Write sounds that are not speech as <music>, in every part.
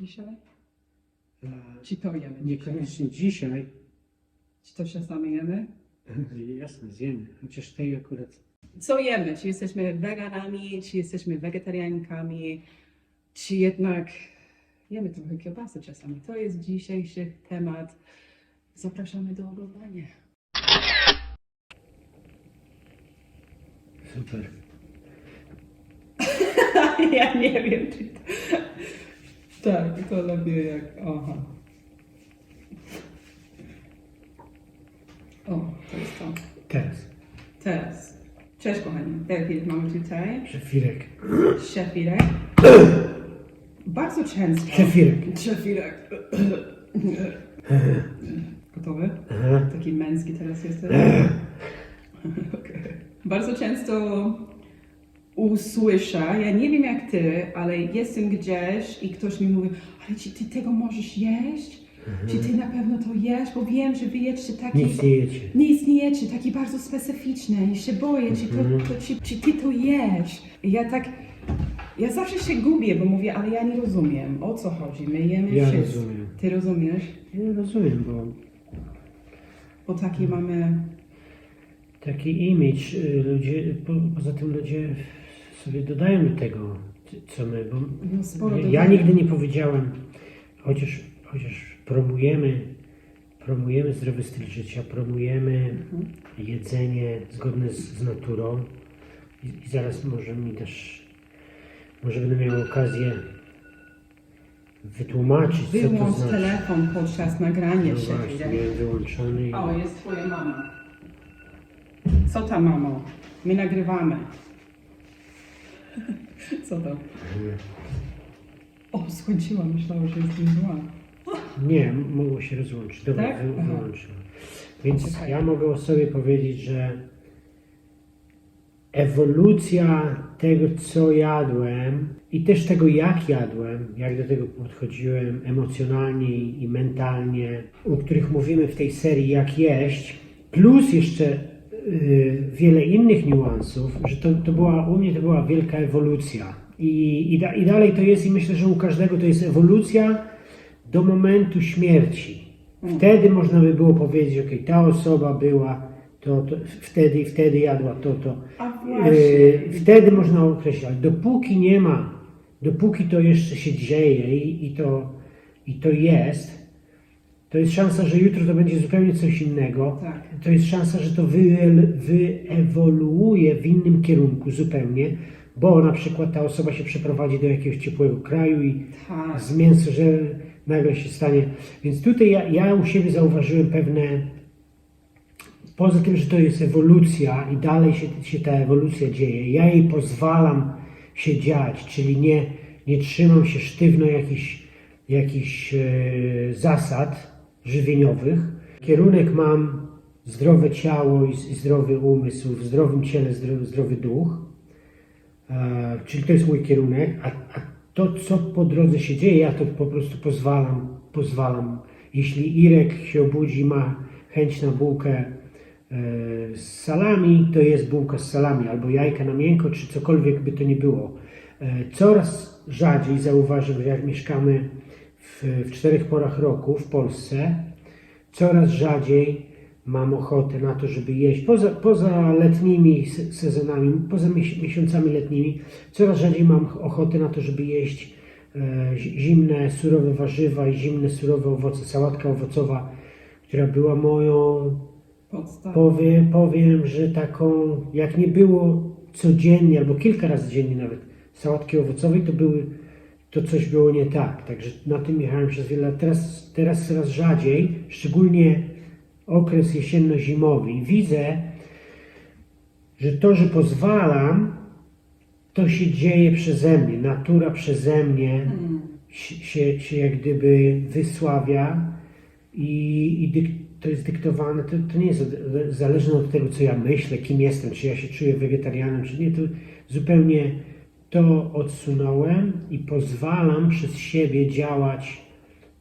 Dzisiaj? E, Czy to jemy dzisiaj? Niekoniecznie dzisiaj, Czy to czasami jemy? <laughs> jasne, zjemy, chociaż tej akurat Co jemy? Czy jesteśmy weganami, czy jesteśmy wegetariankami, czy jednak jemy trochę kiełbasy czasami. To jest dzisiejszy temat. Zapraszamy do oglądania. super. <laughs> ja nie wiem, czy to... Tak, to lubię jak... Aha. O, to jest to. Teraz, Teraz. Cześć kochani. David mamy tutaj. szefirek. Szefirek. Bardzo często. Szefirek. Szefirek. Gotowy? Taki męski teraz jesteś. Bardzo często usłyszę, ja nie wiem jak ty, ale jestem gdzieś i ktoś mi mówi, ale czy ty tego możesz jeść? Czy ty na pewno to jesz? Bo wiem, że wy jecie taki... Nic nie jecie. Nic nie jecie, taki bardzo specyficzny i się boję, czy, to, to, czy, czy ty to jesz. I ja tak, ja zawsze się gubię, bo mówię, ale ja nie rozumiem, o co chodzi, my jemy Ja wszystko. rozumiem. Ty rozumiesz? Ja rozumiem, bo Bo taki mamy, taki image, y, ludzie, po, poza tym ludzie sobie dodają do tego, co my, bo no ja, nigdy nie powiedziałem, chociaż, chociaż promujemy, promujemy zdrowy styl życia, promujemy Mhm. jedzenie zgodne z, z naturą I, i zaraz może mi też, może będę miał okazję wytłumaczyć, co to Wyłącz znaczy. telefon podczas nagrania No się. właśnie, wyłączony. O, jest twoja mama. Co tam, mamo? My nagrywamy. Co to? O, skończyłam, myślałam, że jestem zła. Nie, mogło się rozłączyć. Dobra, Tak? wy, Aha. wyłączyłem. Więc ja mogę o sobie powiedzieć, że ewolucja tego, co jadłem i też tego, jak jadłem, jak do tego podchodziłem emocjonalnie i mentalnie, o których mówimy w tej serii Jak jeść, plus jeszcze wiele innych niuansów, że to, to była, u mnie to była wielka ewolucja. I, i, da, I dalej to jest, i myślę, że u każdego to jest ewolucja do momentu śmierci. Wtedy można by było powiedzieć, ok, ta osoba była, to, to wtedy i wtedy jadła to, to. Yy, właśnie. wtedy można określić, ale dopóki nie ma, dopóki to jeszcze się dzieje i, i, to, i to jest, to jest szansa, że jutro to będzie zupełnie coś innego. Tak. To jest szansa, że to wyel- wyewoluuje w innym kierunku zupełnie, bo na przykład ta osoba się przeprowadzi do jakiegoś ciepłego kraju i Tak. z mięsa, że nagle się stanie. Więc tutaj ja, ja u siebie zauważyłem pewne, poza tym, że to jest ewolucja i dalej się, się ta ewolucja dzieje, ja jej pozwalam się dziać, czyli nie, nie trzymam się sztywno jakichś, jakichś e, zasad żywieniowych. Kierunek mam zdrowe ciało i, zdrowy umysł, w zdrowym ciele zdrowy, zdrowy duch. E, czyli to jest mój kierunek, a, a to, co po drodze się dzieje, ja to po prostu pozwalam, pozwalam. Jeśli Irek się obudzi, ma chęć na bułkę e, z salami, to jest bułka z salami, albo jajka na miękko, czy cokolwiek by to nie było. E, coraz rzadziej zauważam, że jak mieszkamy w, w czterech porach roku w Polsce, coraz rzadziej mam ochotę na to, żeby jeść. Poza, poza letnimi se- sezonami, poza mies- miesiącami letnimi, coraz rzadziej mam ochotę na to, żeby jeść e, zi- zimne, surowe warzywa i zimne, surowe owoce. Sałatka owocowa, która była moją, powiem, powiem, że taką, jak nie było codziennie, albo kilka razy dziennie nawet, sałatki owocowej, to były, to coś było nie tak. Także na tym jechałem przez wiele lat. Teraz, teraz coraz rzadziej, szczególnie okres jesienno-zimowy. Widzę, że to, że pozwalam, to się dzieje przeze mnie. Natura przeze mnie się, się jak gdyby wysławia i, i to jest dyktowane, to, to nie jest zależne od tego, co ja myślę, kim jestem, czy ja się czuję wegetarianem, czy nie, to zupełnie to odsunąłem i pozwalam przez siebie działać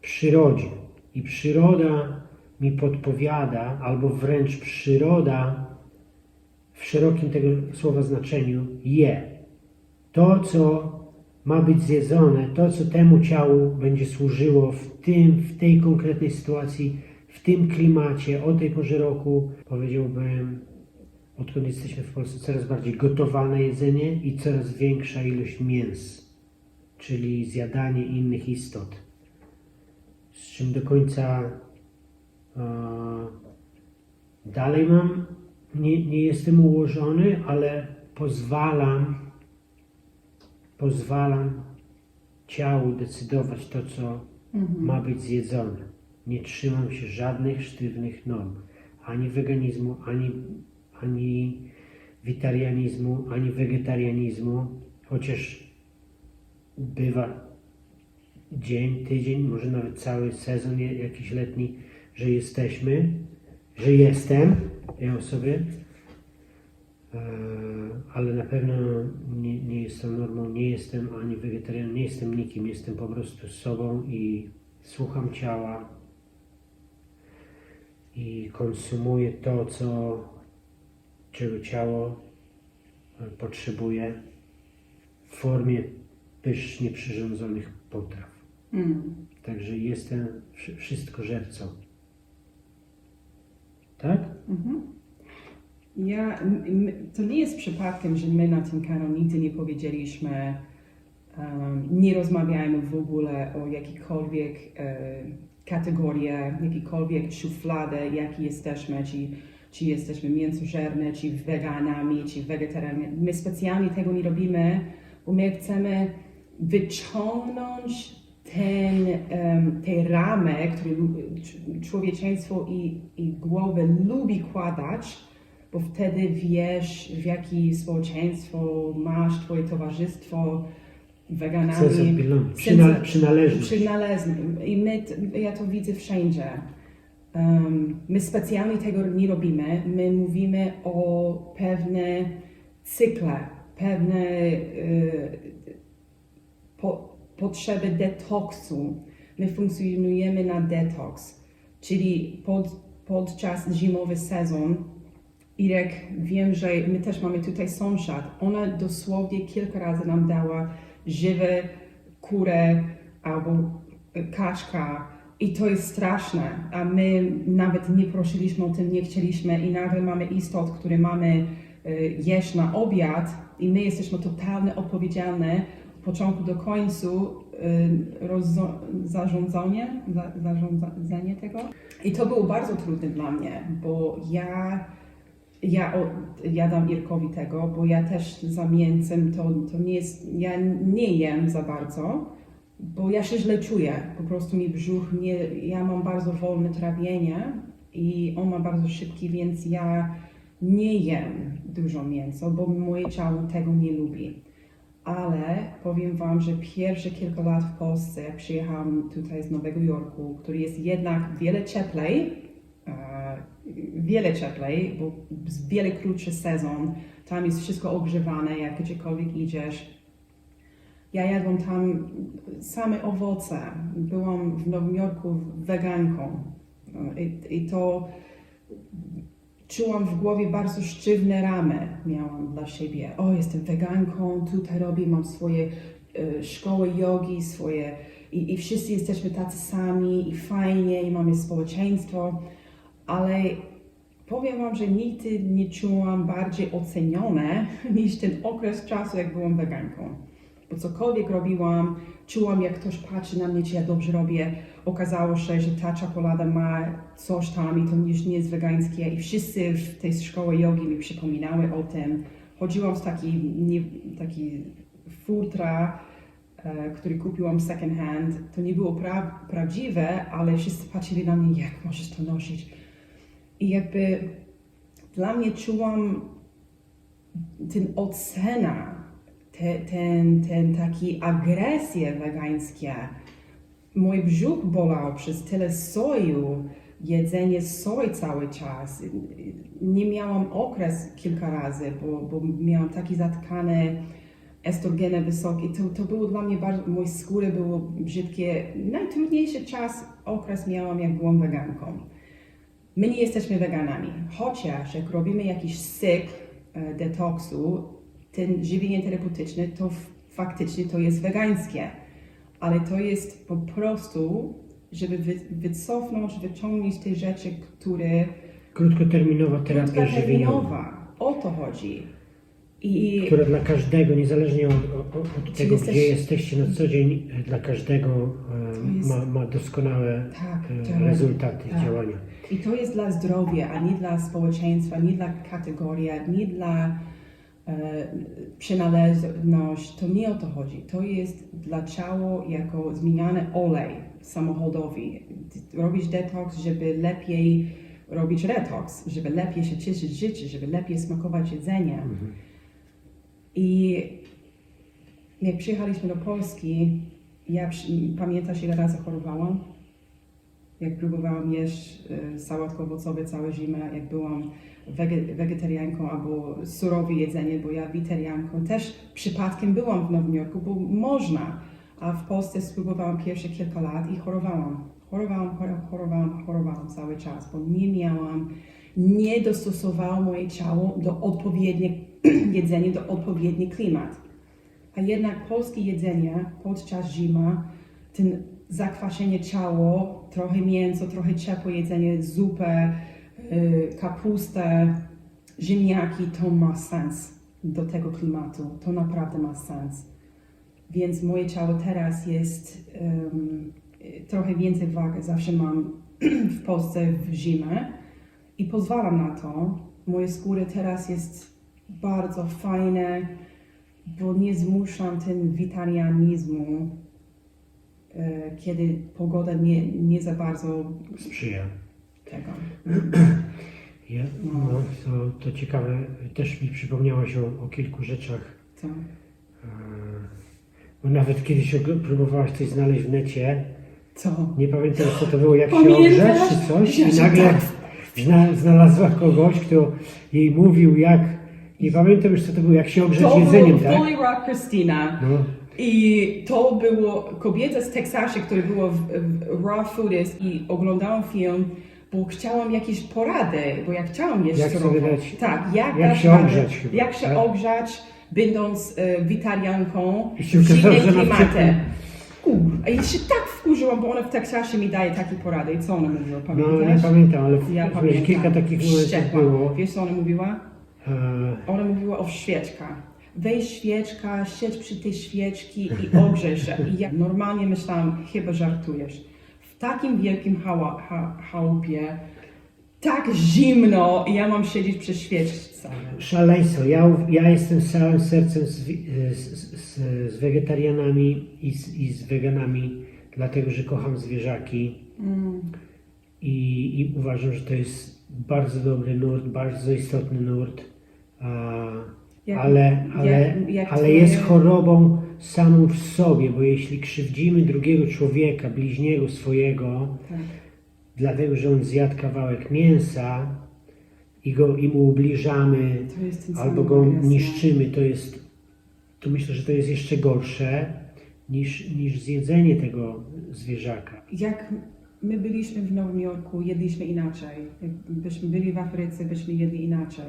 przyrodzie. I przyroda mi podpowiada, albo wręcz przyroda w szerokim tego słowa znaczeniu je. To, co ma być zjedzone, to co temu ciału będzie służyło w tym, w tej konkretnej sytuacji, w tym klimacie, o tej porze roku, powiedziałbym, odkąd jesteśmy w Polsce, coraz bardziej gotowane jedzenie i coraz większa ilość mięs, czyli zjadanie innych istot. Z czym do końca e, dalej mam, nie, nie jestem ułożony, ale pozwalam, pozwalam ciału decydować to, co ma być zjedzone. Nie trzymam się żadnych sztywnych norm, ani weganizmu, ani, ani witarianizmu, ani wegetarianizmu, chociaż bywa dzień, tydzień, może nawet cały sezon jakiś letni, że jesteśmy, że jestem, ja o sobie, e, ale na pewno nie, nie jestem normą, nie jestem ani wegetarianem, nie jestem nikim, jestem po prostu sobą i słucham ciała i konsumuję to, co, czego ciało e, potrzebuje w formie pysznie przyrządzonych potraw. Mm. Także jestem wszy- wszystkożercą. Tak? Mhm. Ja, to nie jest przypadkiem, że my na tym kanale nigdy nie powiedzieliśmy, um, nie rozmawiajmy w ogóle o jakiejkolwiek e, kategorie, jakiejkolwiek szufladę, jaki jesteśmy, czy, czy jesteśmy mięsożerne, czy weganami, czy wegetarianami. My specjalnie tego nie robimy, bo my chcemy wyciągnąć ten, em, te ramy, które człowieczeństwo i, i głowę lubi kładać, bo wtedy wiesz, w jakie społeczeństwo masz, twoje towarzystwo, weganami. Of- przynależność. Przynależność. I my, ja to widzę wszędzie. My specjalnie tego nie robimy. My mówimy o pewne cykle, pewne y, po, potrzeby detoksu. My funkcjonujemy na detoks, czyli pod, podczas zimowy sezon. Irek, wiem, że my też mamy tutaj sąsiad. Ona dosłownie kilka razy nam dała żywe kurę albo kaczka i to jest straszne, a my nawet nie prosiliśmy o tym, nie chcieliśmy i nagle mamy istot, które mamy y, jeść na obiad i my jesteśmy totalnie odpowiedzialne od początku do końcu y, zarządzanie, za, zarządzanie tego. I to było bardzo trudne dla mnie, bo ja ja, ja dam Irkowi tego, bo ja też za mięsem to, to nie jest, ja nie jem za bardzo, bo ja się źle czuję, po prostu mi brzuch nie, ja mam bardzo wolne trawienie i on ma bardzo szybki, więc ja nie jem dużo mięsa, bo moje ciało tego nie lubi. Ale powiem Wam, że pierwsze kilka lat w Polsce, przyjechałam tutaj z Nowego Jorku, który jest jednak wiele cieplej, e, wiele cieplej, bo wiele krótszy sezon, tam jest wszystko ogrzewane, jak gdziekolwiek idziesz. Ja jadłam tam same owoce. Byłam w Nowym Jorku weganką. I, I to czułam w głowie bardzo sztywne ramy miałam dla siebie. O, jestem weganką, tutaj robię, mam swoje e, szkoły jogi, swoje i, i wszyscy jesteśmy tacy sami i fajnie i mamy społeczeństwo, ale powiem Wam, że nigdy nie czułam bardziej ocenione <laughs> niż ten okres czasu, jak byłam weganką. Bo cokolwiek robiłam, czułam, jak ktoś patrzy na mnie, czy ja dobrze robię. Okazało się, że ta czekolada ma coś tam i to już nie jest wegańskie. I wszyscy w tej szkole jogi mi przypominały o tym. Chodziłam z taki, nie, taki futra, e, który kupiłam second hand. To nie było pra, prawdziwe, ale wszyscy patrzyli na mnie, jak możesz to nosić. I jakby dla mnie czułam ten ocena, te, ten, ten taki agresje wegańskie. Mój brzuch bolał przez tyle soju, jedzenie soj cały czas. Nie miałam okres kilka razy, bo, bo miałam takie zatkane estrogeny wysokie. To, to było dla mnie bardzo, moje skóry było brzydkie. Najtrudniejszy czas, okres miałam, jak byłam weganką. My nie jesteśmy weganami, chociaż jak robimy jakiś cykl e, detoksu, ten żywienie terapeutyczne, to faktycznie to jest wegańskie, ale to jest po prostu, żeby wy, wycofnąć, wyciągnąć te rzeczy, które Krótkoterminowa terapia krótkoterminowa. O to chodzi. I która dla każdego, niezależnie od, od, tego, jesteś- gdzie jesteście na co dzień, dla każdego e, jest- ma, ma doskonałe Tak, e, rezultaty Tak. działania. I to jest dla zdrowia, a nie dla społeczeństwa, nie dla kategorii, nie dla e, przynależność. To nie o to chodzi. To jest dla ciała jako zmieniany olej samochodowy. Robić detoks, żeby lepiej robić retoks, żeby lepiej się cieszyć życie, żeby lepiej smakować jedzenie. I jak przyjechaliśmy do Polski, ja pamiętasz ile razy chorowałam? Jak próbowałam jeść y, sałatki owocowe całe zimę, jak byłam wege, wegetarianką albo surowe jedzenie, bo ja witarianką też przypadkiem byłam w Nowym Jorku, bo można, a w Polsce spróbowałam pierwsze kilka lat i chorowałam. Chorowałam, chor- chorowałam, chorowałam cały czas, bo nie miałam, nie dostosowałam moje ciało do odpowiedniego <clears throat> jedzenia, do odpowiedni klimat. A jednak polskie jedzenie podczas zima, ten zakwaszenie ciało, trochę mięso, trochę ciepłe jedzenie, zupę, y, kapustę, ziemniaki, to ma sens do tego klimatu. To naprawdę ma sens. Więc moje ciało teraz jest y, trochę więcej wagi, zawsze mam <clears throat> w Polsce w zimę i pozwalam na to. Moje skóry teraz jest bardzo fajne, bo nie zmuszam ten witarianizmu, e, kiedy pogoda nie, nie za bardzo Sprzyja. tego. Ja, no, to, to ciekawe, też mi przypomniałaś o, o kilku rzeczach. To. E, Bo nawet kiedyś próbowałaś coś znaleźć w necie, Co? nie pamiętam co to było, jak się ogrzeć czy coś Ja i nagle tak- zna, znalazła kogoś, kto jej mówił jak, nie pamiętam już co to było, jak się ogrzeć To jedzeniem, tak? Fully Rock Christina. No, I to było kobieta z Teksasu, która była w, w Raw Foodist i oglądałam film, bo chciałam jakieś porady, bo ja chciałam jeść Jak dać- Tak, jak, jak dać się radę, ogrzać chyba, Jak się tak? ogrzać, będąc e, witarianką I się w okazało, zimnej że na klimacie. przykład- Kur, a ja się tak wkurzyłam, bo ona w Teksasie mi daje takie porady. I co ona mówiła, no nie pamiętasz? pamiętam, ale w, Ja pamiętam. kilka takich momentów Wściekła. było. Wiesz co ona mówiła? E, Ona mówiła o świeczkach. Weź świeczka, siedź przy tej świeczki i ogrzej się. I ja normalnie myślałam, chyba żartujesz. W takim wielkim hała, ha, chałupie, tak zimno i ja mam siedzieć przy świeczce. Szaleństwo. Ja, ja jestem całym sercem z, z, z, z wegetarianami i z, i z weganami, dlatego że kocham zwierzaki i, i uważam, że to jest bardzo dobry nurt, bardzo istotny nurt, a, Jak- ale, ale, jak- jak ale jest chorobą samą w sobie, bo jeśli krzywdzimy drugiego człowieka, bliźniego swojego, Tak. dlatego że on zjadł kawałek mięsa i, go, i mu ubliżamy, albo go jasne. niszczymy, to jest, to myślę, że to jest jeszcze gorsze niż, niż zjedzenie tego zwierzaka. Jak my byliśmy w Nowym Jorku, jedliśmy inaczej. Jakbyśmy byli w Afryce, byśmy jedli inaczej.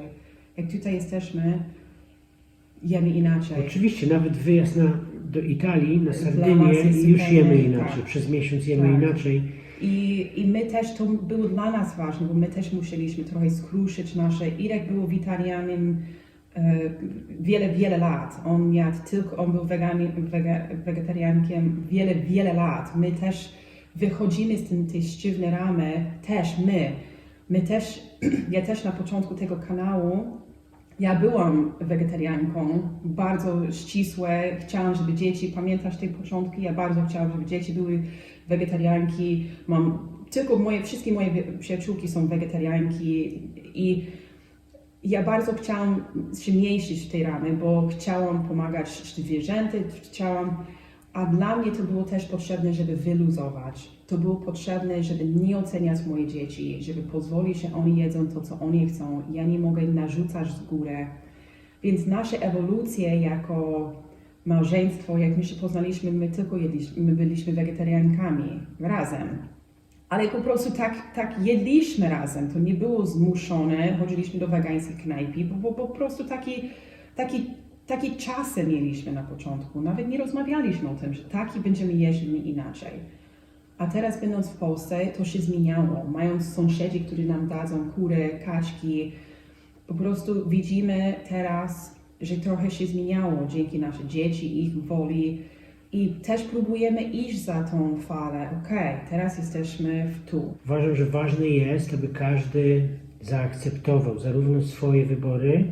Jak tutaj jesteśmy, jemy inaczej. Oczywiście nawet wyjazd na, do Italii, na Sardynię już jemy inaczej, tak. przez miesiąc jemy Tak. inaczej. I, I my też, to było dla nas ważne, bo my też musieliśmy trochę skruszyć nasze, Irek był witarianem e, wiele, wiele lat. On jadł tylko, on był wegani, wege, wegetariankiem wiele, wiele lat. My też wychodzimy z tym, tej sztywnej ramy, też my. My też, <clears throat> ja też na początku tego kanału ja byłam wegetarianką, bardzo ścisłe. Chciałam, żeby dzieci, pamiętasz te początki? Ja bardzo chciałam, żeby dzieci były wegetarianki. Mam tylko moje, wszystkie moje przyjaciółki są wegetarianki i ja bardzo chciałam się mieścić w tej ramy, bo chciałam pomagać zwierzętom, chciałam, a dla mnie to było też potrzebne, żeby wyluzować. To było potrzebne, żeby nie oceniać moje dzieci, żeby pozwolić, że oni jedzą to, co oni chcą. Ja nie mogę narzucać z góry. Więc nasze ewolucje jako małżeństwo, jak my się poznaliśmy, my tylko jedliśmy, my byliśmy wegetariankami razem. Ale po prostu tak, tak jedliśmy razem. To nie było zmuszone. Chodziliśmy do wegańskiej knajpy, bo, bo po prostu taki, taki takie czasy mieliśmy na początku. Nawet nie rozmawialiśmy o tym, że taki będziemy nie inaczej. A teraz będąc w Polsce, to się zmieniało. Mając sąsiedzi, którzy nam dadzą kury, kaczki, po prostu widzimy teraz, że trochę się zmieniało dzięki nasze dzieci, ich woli i też próbujemy iść za tą falę. Okej, teraz jesteśmy w tu. Uważam, że ważne jest, aby każdy zaakceptował zarówno swoje wybory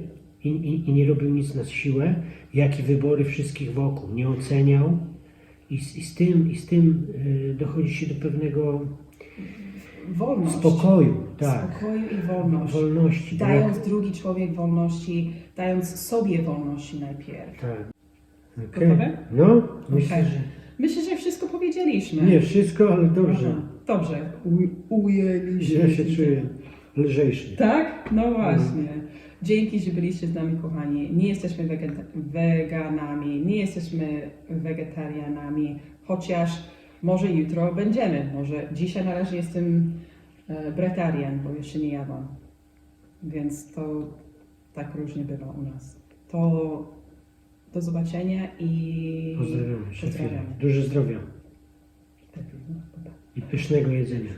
i, i, i nie robił nic na siłę, jak i wybory wszystkich wokół. Nie oceniał i z, i z tym, i z tym y, dochodzi się do pewnego Wolność. spokoju, tak, Spokoju i wolność. wolności. bo Dając jak- drugi człowiek wolności, dając sobie wolności najpierw. Tak. Gotowe? No, myślę, Okej. że Myślę, że wszystko powiedzieliśmy. nie wszystko, ale dobrze. Aha, Dobrze. U, ujęliśmy. Ja się czuję lżejszy. Tak? No właśnie. Dzięki, że byliście z nami, kochani. Nie jesteśmy wegeta- weganami, nie jesteśmy wegetarianami, chociaż może jutro będziemy. Może dzisiaj na razie jestem e, bretarian, bo jeszcze nie jadłam. Więc to tak różnie bywa u nas. To do zobaczenia i Pozdrawiamy. Pozdrawiamy. Dużo zdrowia Tak, no, i pysznego jedzenia.